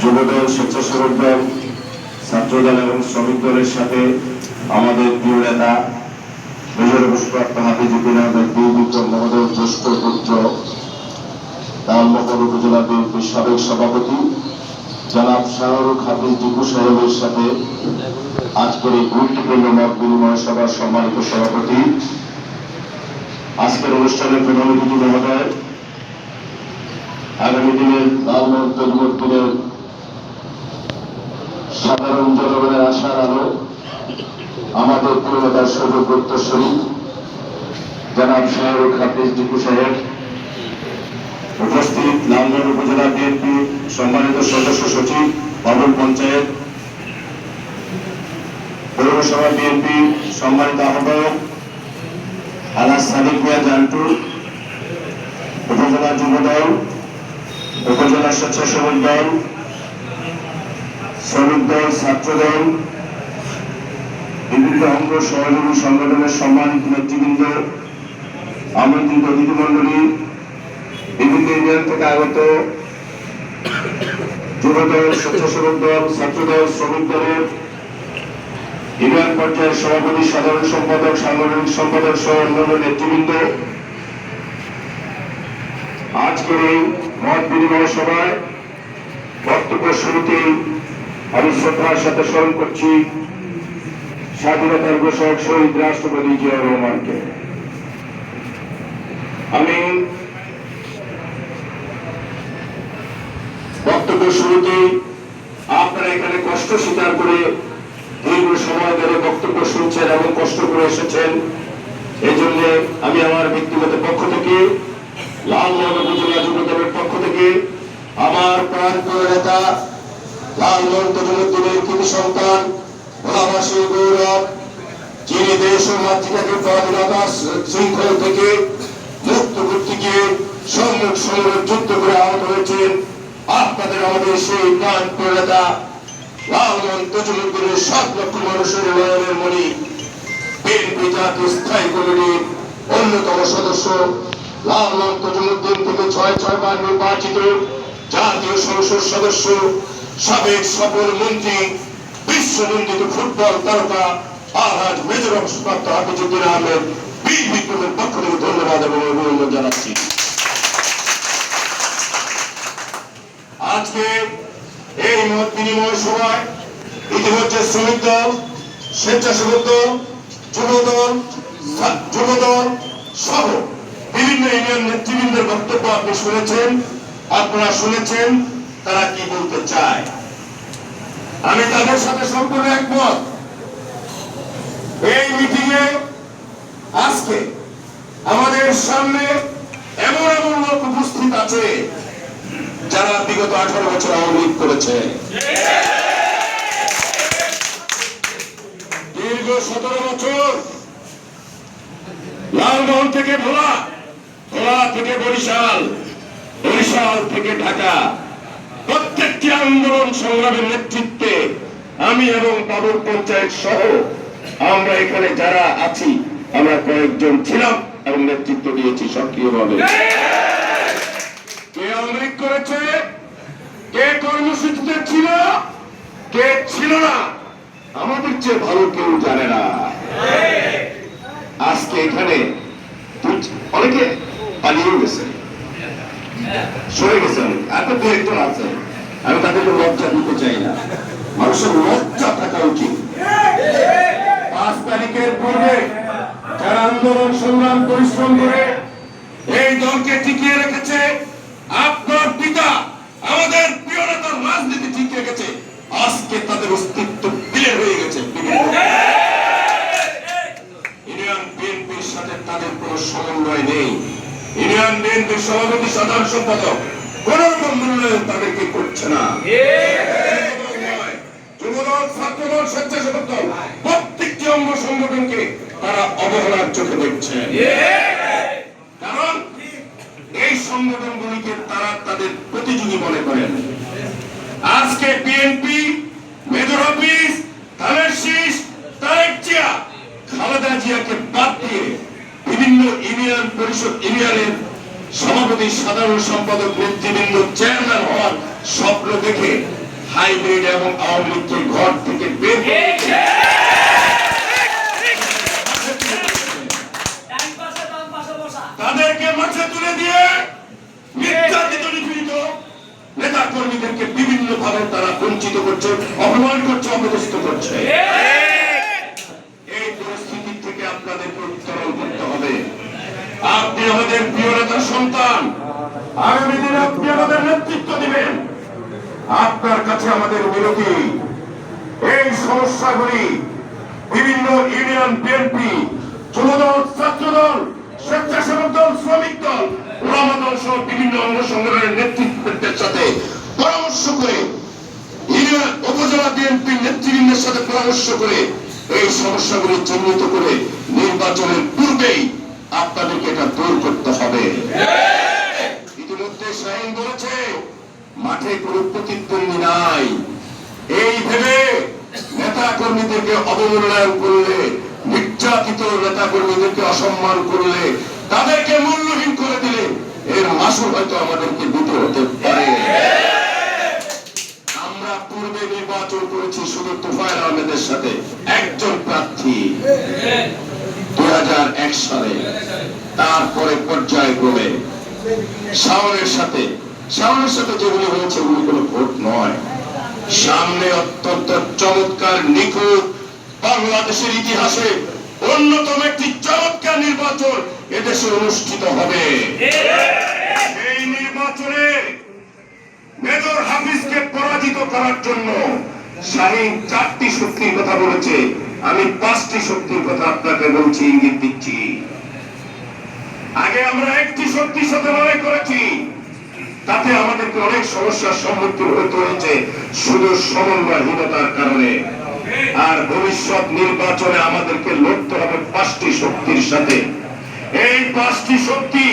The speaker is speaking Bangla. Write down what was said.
যুবদল, স্বেচ্ছাসেবক দল, ছাত্রদল এবং শ্রমিক দলের সাথে আমাদের প্রিয় নেতা, মেজর পুষ্প্রাপ্ত হাফিজুদ্দিন আহমেদ বীর বিক্রম মহোদয়, জ্যেষ্ঠ পুত্র লালমোহন উপজেলা বিএনপির সাবেক সভাপতি, জনাব শাহরুখ হাফিজ টিপু সাহেবের সাথে আজকের এই গুরুত্বপূর্ণ মত বিনিময় সভার সম্মানিত সভাপতি। আজকের অনুষ্ঠানের প্রধান অতিথি মহোদয়, আগামী দিনের লালমোহন সম্মানিত সদস্য সচিব, বাবুল পঞ্চায়েত পৌরসভা বিএনপি সম্মানিত আহ্বায়ক আলাস সাদিক জান্টু, উপজেলা যুবদল উপজেলা স্বেচ্ছাসেবক দল, শ্রমিক দল, ছাত্র দল, বিভিন্ন অঙ্গ সহযোগী সংগঠনের সম্মানিত নেতৃবৃন্দ আমন্ত্রিত অতিথিমন্ডলী বিভিন্ন ইউনিয়ন থেকে আগত যুবদল, স্বেচ্ছাসেবক দল, ছাত্রদল, শ্রমিক দলের ইউনিয়ন পর্যায়ের সভাপতি, সাধারণ সম্পাদক, সাংগঠনিক সম্পাদক সহ অন্যান্য নেতৃবৃন্দ। আজকের এই মত বিনিময় সভায় বক্তব্য শুরুতেই আমি শ্রদ্ধার সাথে স্মরণ করছি স্বাধীনতার ঘোষক শহীদ রাষ্ট্রপতি জিয়া রহমানকে। আমি বক্তব্য শুরুতেই আপনারা এখানে কষ্ট স্বীকার করে দীর্ঘ সময় ধরে বক্তব্য শুনছেন এবং কষ্ট করে এসেছেন। এই জন্য আমি আমার ব্যক্তিগত পক্ষ থেকে লালমোহন উপজেলা যুবদলের পক্ষ থেকে, আমার প্রাণ নেতা লালমোহন তজুমুদ্দিনের কৃতি সন্তান গৌরব, যিনি দেশ ও মাতৃকাকে স্বাধীনতা শৃঙ্খল থেকে মুক্ত করতে গিয়ে সম্মুখ সমরে যুদ্ধ করে আহত হয়েছেন আপনাদের আমাদের সেই প্রাণ প্রিয় নেতা লালমোহন তজুমুদ্দিনের সাত লক্ষ মানুষের মণি। বিএনপি জাতীয় স্থায়ী কমিটির অন্যতম সদস্য থেকে ছয় ছয় বার নির্বাচিত জাতীয় সংসদ সদস্য, সাবেক সফল মন্ত্রী, বিশ্বনন্দিত ফুটবল তারকা আহাজ মেজর অবসরপ্রাপ্ত হাফিজুদ্দিন আহমেদ। বীর পক্ষ থেকে ধন্যবাদ এবং অভিনন্দন জানাচ্ছি আজকে এই মত বিনিময় সভায় ইতিমধ্যে শ্রমিক দল, স্বেচ্ছাসেবক দল, যুব দল সহ বিভিন্ন ইউনিয়ন নেতৃবৃন্দের বক্তব্য আপনি শুনেছেন, আপনারা শুনেছেন, তারা কি বলতে চায়? আমি তাদের সাথে সম্পূর্ণ একমত। এই মিটিং এ আজকে আমাদের সামনে এমন এমন লোক উপস্থিত আছে যারা বিগত আঠারো বছর আওয়ামী লীগ করেছে। দীর্ঘ সতেরো বছর লালমোহন থেকে ভোলা ভোলা থেকে বরিশাল বরিশাল থেকে ঢাকা। প্রত্যেকটি আন্দোলন সংগ্রামের নেতৃত্বে আমি এবং বাবুর পঞ্চায়েত সহ আমরা এখানে যারা আছি আমরা কয়েকজন ছিলাম এবং নেতৃত্ব দিয়েছি সক্রিয়ভাবে। কে লীগ করেছে? কে কর্মসূচিতে ছিল? কে ছিল না? আমাদের চেয়ে ভালো কেউ জানে না। আজকে এখানে অনেকে পালিয়েও গেছে। সরে গেছে অনেকে। আর তো দু একজন আছে। আমি তাদেরকে লজ্জা দিতে চাই না। মানুষের লজ্জা থাকা উচিত পাঁচ তারিখের পূর্বে যারা আন্দোলন, সংগ্রাম, পরিশ্রম করে এই দলকে টিকিয়ে রেখেছে আপনার পিতা। আমাদের প্রিয় নেতার রাজনীতি ঠিক রেখেছে। আজকে তাদের অস্তিত্ব বিলে হয়ে গেছে। ইউনিয়ন বিএনপির সাথে তাদের কোনো সমন্বয় নেই। ইউনিয়ন বিএনপির সভাপতি, সাধারণ সম্পাদক কোন রকম মূল্যায়ন তাদেরকে করছে না। যুবদল, ছাত্রদল, স্বেচ্ছাসেবক দল, প্রত্যেকটি অঙ্গ সংগঠনকে তারা অবহেলার চোখে দেখছে। কারণ এই তারা তাদের প্রতিযোগী মনে করেন। আজকে বিএনপি, মেজর অফিস ধানের শীষ, তারেক জিয়া, খালেদা জিয়াকে বাদ দিয়ে বিভিন্ন ইউনিয়ন পরিষদ ইউনিয়নের সভাপতি, সাধারণ সম্পাদক, নেতৃবৃন্দ, চেয়ারম্যান হওয়ার স্বপ্ন দেখে হাইব্রিড এবং আওয়ামী লীগকে ঘর থেকে বের বসা তাদেরকে মাঠে তুলে দিয়ে নির্যাতিত নিপীড়িত নেতা কর্মীদেরকে বিভিন্ন ভাবে তারা বঞ্চিত করছে, অপমান করছে, অপদস্থ করছে। এই পরিস্থিতি থেকে আপনাদেরকে উত্তরণ করতে হবে। আপনি আমাদের প্রিয় নেতার সন্তান। আগামী দিনে আপনি আমাদের নেতৃত্ব দিবেন। আপনার কাছে আমাদের বিরতি এই সমস্যাগুলি বিভিন্ন ইউনিয়ন বিএনপি যুবদল ছাত্রদল স্বেচ্ছাসেবক দল শ্রমিক দল ওলামা দল সহ বিভিন্ন অঙ্গ সংগঠনের নেতৃত্বের সাথে পরামর্শ করে উপজেলা বিএনপির নেতৃবৃন্দের সাথে পরামর্শ করে এই সমস্যাগুলি চিহ্নিত করে নির্বাচনের পূর্বেই আপনাদেরকে এটা দূর করতে হবে। ইতিমধ্যে শাহিন বলেছে, মাঠে কোনো প্রতিদ্বন্দ্বী নাই। এই ভেবে নেতা কর্মীদেরকে অবমূল্যায়ন করলে, নির্যাতিত নেতা কর্মীদেরকে অসম্মান করলে, তাদেরকে মূল্যহীন করে দিলে এর মাসুল হয়তো আমাদেরকে দিতে হতে পারে। আমরা পূর্বে নির্বাচন করেছি শুধু তুফাইল আহমেদের সাথে, একজন প্রার্থী। দুই হাজার এক সালে, তারপরে পর্যায়ক্রমে শাওনের সাথে শাওনের সাথে যেগুলি হয়েছে ওগুলি কোনো ভোট নয়। সামনে অত্যন্ত চমৎকার, নিখুঁত বাংলাদেশের ইতিহাসে অন্যতম একটি চমৎকার নির্বাচন এদেশে অনুষ্ঠিত হবে। এই নির্বাচনে মেজর হাফিজকে পরাজিত করার জন্য শাহিন চারটি শক্তির কথা বলেছে। আমি পাঁচটি শক্তির কথা আপনাকে বলছি, ইঙ্গিত দিচ্ছি। আগে আমরা একটি শক্তির সাথে লড়াই করেছি। তাতে আমাদেরকে অনেক সমস্যার সম্মুখীন হতে হয়েছে। শুধু সমন্বয়হীনতার কারণে। আর ভবিষ্যৎ নির্বাচনে আমাদেরকে লড়তে হবে পাঁচটি শক্তির সাথে। এই পাঁচটি শক্তি